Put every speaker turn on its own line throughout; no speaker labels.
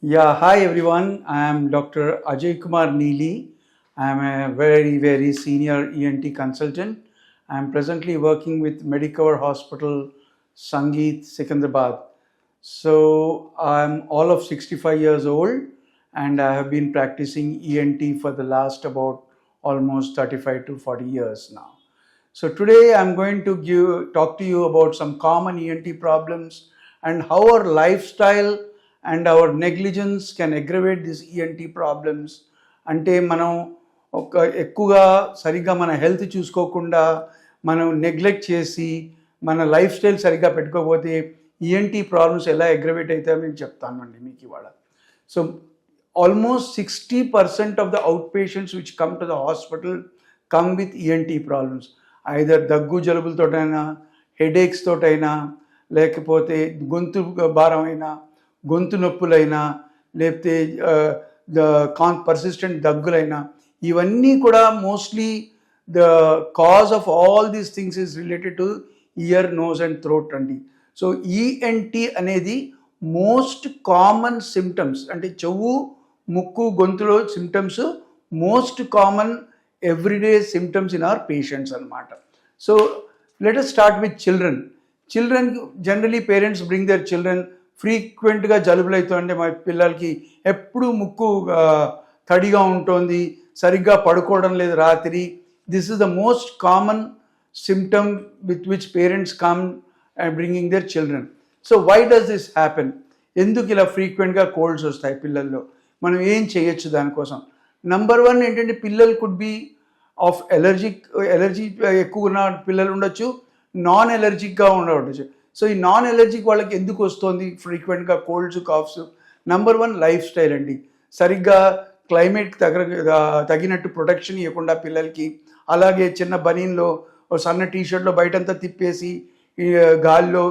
Yeah, hi everyone. I am Dr. Ajay Kumar Neely. I am a very, very senior ENT consultant. I am presently working with Medicover Hospital, Sangeet, Secunderabad. So I'm all of 65 years old and I have been practicing ENT for the last about almost 35 to 40 years now. So today I'm going to give, talk to you about some common ENT problems and how our lifestyle and our negligence can aggravate this ENT problems. అంటే మనం ఒక ఎక్కువగా సరిగ్గా మన health చూసుకోకుండా మనం neglect చేసి మన లైఫ్ స్టైల్ సరిగ్గా పెట్టుకోకపోతే ఈఎన్టీ ప్రాబ్లమ్స్ ఎలా అగ్రవేట్ అవుతాయో నేను చెప్తానండి మీకు ఇవాళ. So almost sixty percent of the out patients which come to the hospital come with ENT problems. Either దగ్గు జలుబులతోటైనా హెడేక్స్ తోటైనా లేకపోతే గొంతు భారం అయినా గొంతు నొప్పులైనా లేకపోతే కాన్ పర్సిస్టెంట్ దగ్గులైనా ఇవన్నీ కూడా mostly the cause of all these things is related to ear nose and. Throat అండి సో ఈఎన్టీ అనేది మోస్ట్ కామన్ సిమ్టమ్స్ అంటే చెవు ముక్కు గొంతులో symptoms most common everyday symptoms in our patients అనమాట so let us start with children children generally parents bring their children ఫ్రీక్వెంట్గా జలుబులు అవుతుంటే మా పిల్లలకి ఎప్పుడూ ముక్కు తడిగా ఉంటుంది. సరిగ్గా పడుకోవడం లేదు రాత్రి. This is the most common symptom with which parents come and bringing their children so why does this happen ఎందుకు ఇలా ఫ్రీక్వెంట్గా కోల్డ్స్ వస్తాయి పిల్లల్లో? మనం ఏం చేయొచ్చు దానికోసం? నంబర్ వన్ ఏంటంటే పిల్లలు could be of allergic allergy ఎక్కువ ఉన్న పిల్లలు ఉండొచ్చు. నాన్ ఎలర్జిక్గా ఉండవచ్చు. సో ఈ నాన్ ఎలర్జిక్ వాళ్ళకి ఎందుకు వస్తుంది? ఫ్రీక్వెంట్గా colds coughs number one lifestyle అండి. సరిగ్గా క్లైమేట్ తగ తగినట్టు ప్రొటెక్షన్ ఇవ్వకుండా పిల్లలకి అలాగే చిన్న బనీన్లో సన్న టీ షర్ట్లో బయటంతా తిప్పేసి గాల్లో గాలిలో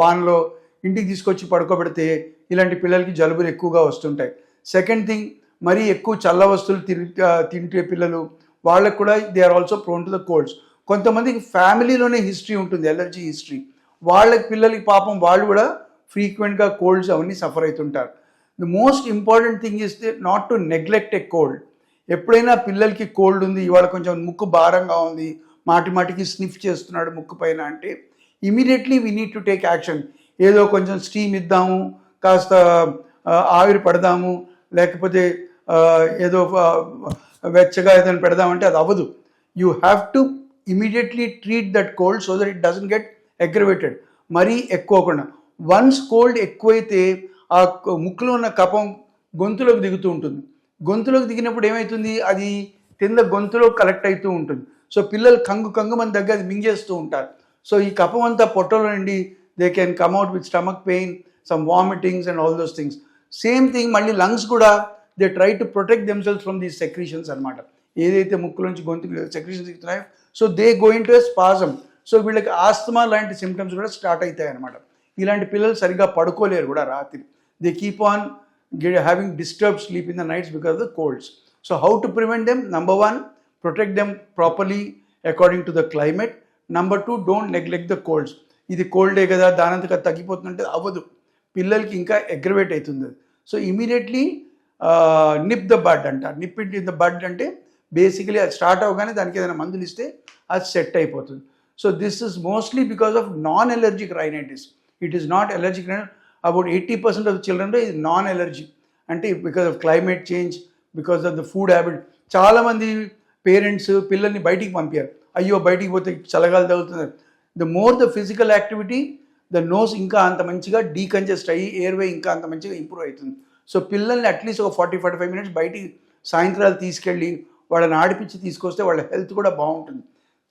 వానలో ఇంటికి తీసుకొచ్చి పడుకోబెడితే ఇలాంటి పిల్లలకి జలుబులు ఎక్కువగా వస్తుంటాయి. సెకండ్ థింగ్ మరీ ఎక్కువ చల్ల వస్తువులు తిని తింటే పిల్లలు వాళ్ళకు కూడా they are also prone to the colds కొంతమందికి ఫ్యామిలీలోనే హిస్టరీ ఉంటుంది ఎలర్జీ హిస్టరీ. వాళ్ళకి పిల్లలకి పాపం వాళ్ళు కూడా ఫ్రీక్వెంట్గా కోల్డ్స్ అవన్నీ సఫర్ అవుతుంటారు. The most important thing is not to neglect a cold ఎప్పుడైనా పిల్లలకి కోల్డ్ ఉంది ఇవాళ కొంచెం ముక్కు భారంగా ఉంది మాటి మాటికి స్నిఫ్ చేస్తున్నాడు ముక్కు పైన అంటే immediately we need to take action ఏదో కొంచెం స్టీమ్ ఇద్దాము కాస్త ఆవిరి పడదాము లేకపోతే ఏదో వెచ్చగా ఏదైనా పెడదామంటే అది అవ్వదు. You have to immediately treat that cold so that it doesn't get aggravated మరీ ఎక్కువకుండా. వన్స్ కోల్డ్ ఎక్కువైతే ఆ ముక్కులో ఉన్న కపం గొంతులోకి దిగుతూ ఉంటుంది. గొంతులోకి దిగినప్పుడు ఏమవుతుంది అది కింద గొంతులో కలెక్ట్ అవుతూ ఉంటుంది. సో పిల్లలు కంగు కంగు మన దగ్గర అది మింగేస్తూ ఉంటారు. సో ఈ కపం అంతా పొట్టలో నుండి they can out with stomach pain some vomitings and all those things same thing మళ్ళీ లంగ్స్ కూడా they try to protect themselves from these secretions అనమాట ఏదైతే ముక్కులోంచి గొంతు secretions దిగుతున్నాయో so they going to a spasm so వీళ్ళకి asthma లాంటి symptoms కూడా start అవుతాయి అనమాట ఇలాంటి పిల్లలు సరిగ్గా పడుకోలేరు కూడా రాత్రి. They keep on having disturb sleep in the nights because of the colds so how to prevent them number one protect them properly according to the climate number two don't neglect the colds ఇది కోల్డే కదా దానంతగా తగ్గిపోతుందంటే అవ్వదు. పిల్లలకి ఇంకా aggravate అవుతుంది. So immediately nip the bud అంటారు nip it in the bud అంటే basically అది స్టార్ట్ అవగానే దానికి ఏదైనా మందులు ఇస్తే అది సెట్ అయిపోతుంది. So this is mostly because of non allergic rhinitis it is not allergic about eighty percent of చిల్డ్రన్లో ఇది నాన్ ఎలర్జీ అంటే because of climate change because of the food habit చాలామంది పేరెంట్స్ పిల్లల్ని బయటికి పంపారు. అయ్యో బయటికి పోతే చలగాలు తగులుతున్నారు the more the physical activity the nose ఇంకా అంత మంచిగా డీకంజెస్ట్ అయ్యి ఎయిర్వే ఇంకా అంత మంచిగా ఇంప్రూవ్ అవుతుంది. సో పిల్లల్ని అట్లీస్ట్ ఒక ఫార్టీ ఫార్టీ ఫైవ్ మినిట్స్ బయటికి సాయంత్రాలు తీసుకెళ్ళి వాళ్ళని ఆడిపించి తీసుకొస్తే వాళ్ళ హెల్త్ కూడా బాగుంటుంది.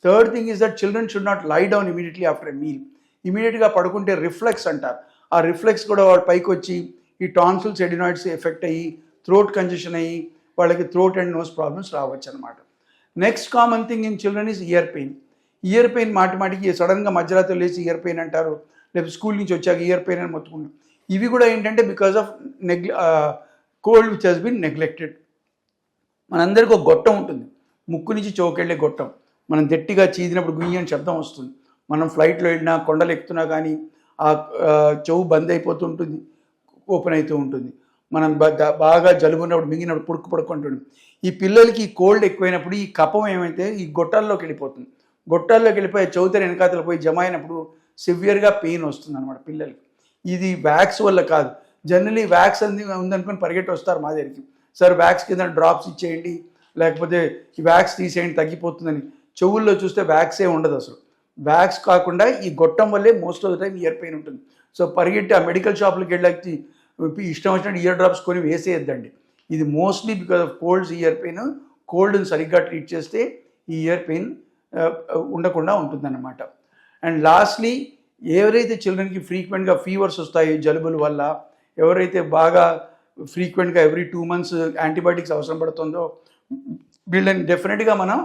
Third thing is that children should not lie down immediately after a meal ఇమీడియట్గా పడుకుంటే రిఫ్లెక్స్ అంటారు. ఆ రిఫ్లెక్స్ కూడా వాళ్ళ పైకి వచ్చి ఈ టాన్సిల్స్ ఎడినాయిడ్స్ ఎఫెక్ట్ అయ్యి థ్రోట్ కంజెషన్ అయ్యి వాళ్ళకి థ్రోట్ అండ్ నోస్ ప్రాబ్లమ్స్ రావచ్చు అనమాట next common thing in children is ear pain ear pain మాటి మాటికి సడన్గా మధ్యరాత్రి లేచి ఇయర్ పెయిన్ అంటారు. లేకపోతే స్కూల్ నుంచి వచ్చాక ఇయర్ పెయిన్ అని మొత్తుకుంటాం ఇవి కూడా ఏంటంటే because of neglect cold which has been neglected మనందరికీ ఒక గొట్టం ఉంటుంది. ముక్కు నుంచి చౌకెళ్ళే గొట్టం. మనం గట్టిగా చీదినప్పుడు గుయ్యని శబ్దం వస్తుంది. మనం ఫ్లైట్లో వెళ్ళినా కొండలు ఎక్కుతున్నా కానీ ఆ చెవు బంద్ అయిపోతుంటుంది. ఓపెన్ అవుతూ ఉంటుంది. మనం బాగా జలుబు ఉన్నప్పుడు మింగినప్పుడు పుడుకు పడుకుంటుంది ఈ పిల్లలకి కోల్డ్ ఎక్కువైనప్పుడు ఈ కపం ఏమైతే ఈ గొట్టాల్లోకి వెళ్ళిపోతుంది. గొట్టాల్లోకి వెళ్ళిపోయి చౌతరి వెనకాతలు పోయి జమ అయినప్పుడు సివియర్గా పెయిన్ వస్తుంది అనమాట పిల్లలకి. ఇది వ్యాక్స్ వల్ల కాదు. జనరలీ వ్యాక్స్ అంది ఉందనుకొని పరిగెట్టి వస్తారు మా దగ్గరికి. సార్ వ్యాక్స్ కింద డ్రాప్స్ ఇచ్చేయండి లేకపోతే ఈ వ్యాక్స్ తీసేయండి తగ్గిపోతుందని. చెవుల్లో చూస్తే వ్యాక్సే ఉండదు అసలు. వ్యాక్స్ కాకుండా ఈ గొట్టం వల్లే most of the time ear pain ఉంటుంది. సో పరిగెట్టి ఆ మెడికల్ షాప్లకి వెళ్ళి ఇష్టం వచ్చినట్టు ఇయర్ డ్రాప్స్ కొని వేసేయద్దండి. ఇది mostly because of colds ear pain కోల్డ్ని సరిగ్గా ట్రీట్ చేస్తే ఈ ఇయర్ పెయిన్ ఉండకుండా ఉంటుందన్నమాట. అండ్ లాస్ట్లీ ఎవరైతే చిల్డ్రన్కి ఫ్రీక్వెంట్గా ఫీవర్స్ వస్తాయి జలుబుల వల్ల ఎవరైతే బాగా ఫ్రీక్వెంట్గా ఎవ్రీ టూ మంత్స్ యాంటీబయాటిక్స్ అవసరం పడుతుందో వీళ్ళని డెఫినెట్గా మనం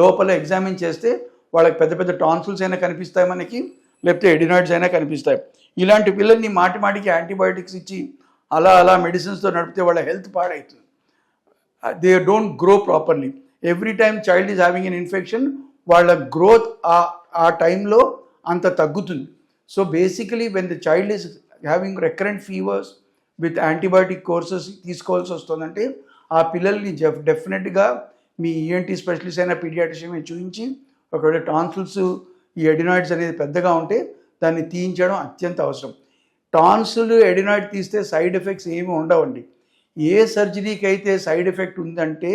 లోపల ఎగ్జామిన్ చేస్తే వాళ్ళకి పెద్ద పెద్ద టాన్సిల్స్ అయినా కనిపిస్తాయి మనకి లేకపోతే ఎడినాయిడ్స్ అయినా కనిపిస్తాయి. ఇలాంటి పిల్లల్ని మాటి మాటికి యాంటీబయాటిక్స్ ఇచ్చి అలా అలా మెడిసిన్స్తో నడిపితే వాళ్ళ హెల్త్ పాడవుతుంది they don't grow properly every time child is having an infection వాళ్ళ గ్రోత్ ఆ ఆ టైంలో అంత తగ్గుతుంది. So basically when the child is having recurrent fevers with antibiotic courses తీసుకోవాల్సి వస్తుందంటే ఆ పిల్లల్ని జఫ్ డెఫినెట్గా మీ ఈఎన్టీ స్పెషలిస్ట్ అయిన పీడియాట్రిషియన్ మీద చూపించి ఒకవేళ టాన్సిల్స్ ఈ ఎడినాయిడ్స్ అనేది పెద్దగా ఉంటే దాన్ని తీయించడం అత్యంత అవసరం. టాన్సిల్ ఎడినాయిడ్ తీస్తే సైడ్ ఎఫెక్ట్స్ ఏమి ఉండవండి. ఏ సర్జరీకి అయితే సైడ్ ఎఫెక్ట్ ఉందంటే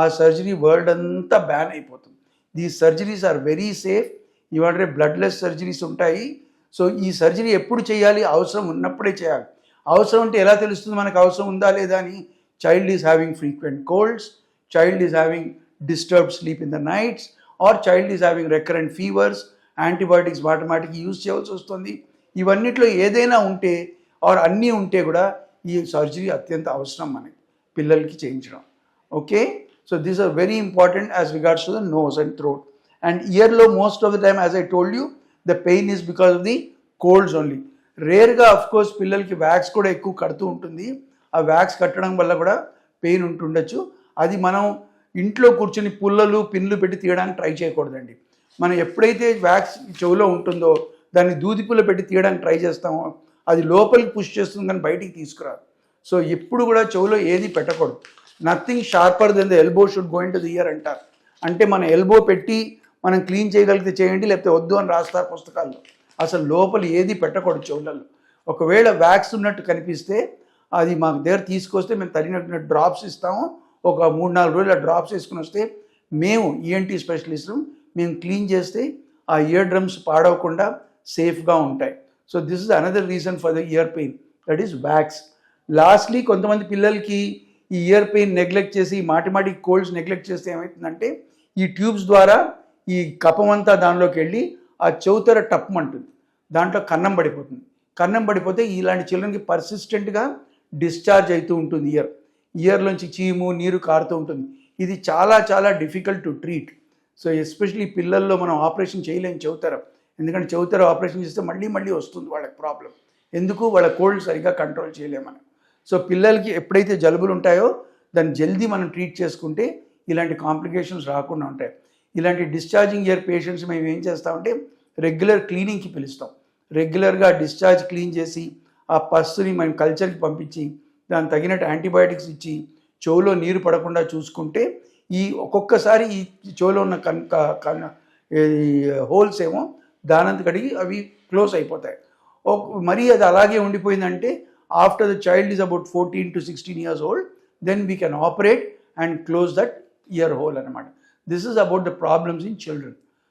ఆ సర్జరీ వరల్డ్ అంతా బ్యాన్ అయిపోతుంది. These surgeries are very safe ఇవాళ బ్లడ్లెస్ సర్జరీస్ ఉంటాయి. సో ఈ సర్జరీ ఎప్పుడు చేయాలి? అవసరం ఉన్నప్పుడే చేయాలి. అవసరం ఉంటే ఎలా తెలుస్తుంది మనకు అవసరం ఉందా లేదా అని? Child is having frequent colds child is having disturb sleep in the nights or child is having recurrent fevers antibiotics వాటమాటిక్ use చేయాల్సి వస్తుంది. ఇవన్నిట్లో ఏదైనా ఉంటే ఆర్ అన్నీ ఉంటే కూడా ఈ సర్జరీ అత్యంత అవసరం మనకి పిల్లలకి చేయించడం. Okay so these are very important as regards to the nose and throat and ఇయర్లో most of the time as I told you the pain is because of the colds only రేర్గా course పిల్లలకి wax కూడా ఎక్కువ కడుతూ ఉంటుంది. ఆ wax కట్టడం వల్ల కూడా పెయిన్ ఉంటుండొచ్చు. అది మనం ఇంట్లో కూర్చుని పుల్లలు పిన్లు పెట్టి తీయడానికి ట్రై చేయకూడదండి. మనం ఎప్పుడైతే వ్యాక్స్ చెవులో ఉంటుందో దాన్ని దూది పుల్ల పెట్టి తీయడానికి ట్రై చేస్తామో అది లోపలికి పుష్ చేస్తుంది కానీ బయటికి తీసుకురాదు. సో ఎప్పుడు కూడా చెవులో ఏది పెట్టకూడదు. Nothing sharper than the elbow should going to the ear అంటారు. అంటే మన ఎల్బో పెట్టి మనం క్లీన్ చేయగలిగితే చేయండి లేకపోతే వద్దు అని రాస్తారు పుస్తకాల్లో. అసలు లోపల ఏది పెట్టకూడదు చెవులలో. ఒకవేళ వ్యాక్స్ ఉన్నట్టు కనిపిస్తే అది మాకు దగ్గర తీసుకొస్తే మేము తగినట్టు డ్రాప్స్ ఇస్తాము. ఒక మూడు నాలుగు రోజులు ఆ డ్రాప్స్ వేసుకుని వస్తే మేము ఈఎన్టీ స్పెషలిస్టు మేము క్లీన్ చేస్తే ఆ ఇయర్ డ్రమ్స్ పాడవకుండా సేఫ్గా ఉంటాయి. So this is another reason for the ear pain that is wax. Lastly కొంతమంది పిల్లలకి ఈ ఇయర్ పెయిన్ నెగ్లెక్ట్ చేసి మాటిమాటిక్ కోల్డ్స్ నెగ్లెక్ట్ చేస్తే ఏమవుతుందంటే ఈ ట్యూబ్స్ ద్వారా ఈ కపం అంతా దానిలోకి వెళ్ళి ఆ చౌతర టప్మంటుంది దాంట్లో కన్నం పడిపోతుంది. కన్నం పడిపోతే ఇలాంటి చిల్డ్రన్కి పర్సిస్టెంట్గా డిశ్చార్జ్ అవుతూ ఉంటుంది ఇయర్ ఇయర్లోంచి చీము నీరు కారుతూ ఉంటుంది. ఇది చాలా చాలా difficult to treat so especially పిల్లల్లో మనం ఆపరేషన్ చేయలేం చెవుతర. ఎందుకంటే చౌతర ఆపరేషన్ చేస్తే మళ్ళీ మళ్ళీ వస్తుంది వాళ్ళకి ప్రాబ్లం ఎందుకు? వాళ్ళ కోల్డ్ సరిగ్గా కంట్రోల్ చేయలేమని మనం. సో పిల్లలకి ఎప్పుడైతే జలుబులు ఉంటాయో దాన్ని జల్దీ మనం ట్రీట్ చేసుకుంటే ఇలాంటి కాంప్లికేషన్స్ రాకుండా ఉంటాయి. ఇలాంటి డిశ్చార్జింగ్ ఇయర్ పేషెంట్స్ మేము ఏం చేస్తామంటే రెగ్యులర్ క్లీనింగ్కి పిలుస్తాం. రెగ్యులర్గా డిశ్చార్జ్ క్లీన్ చేసి ఆ పస్సుని మనం కల్చర్కి పంపించి దానికి తగినట్టు యాంటీబయాటిక్స్ ఇచ్చి చెవులో నీరు పడకుండా చూసుకుంటే ఈ ఒక్కొక్కసారి ఈ చెవులో ఉన్న కన్ క- కన్ హోల్స్ ఏమో దానంత కడిగి అవి క్లోజ్ అయిపోతాయి. మరీ అది అలాగే ఉండిపోయిందంటే after the child is about fourteen to sixteen years old then we can operate and close that ear hole అనమాట this is about the problems in children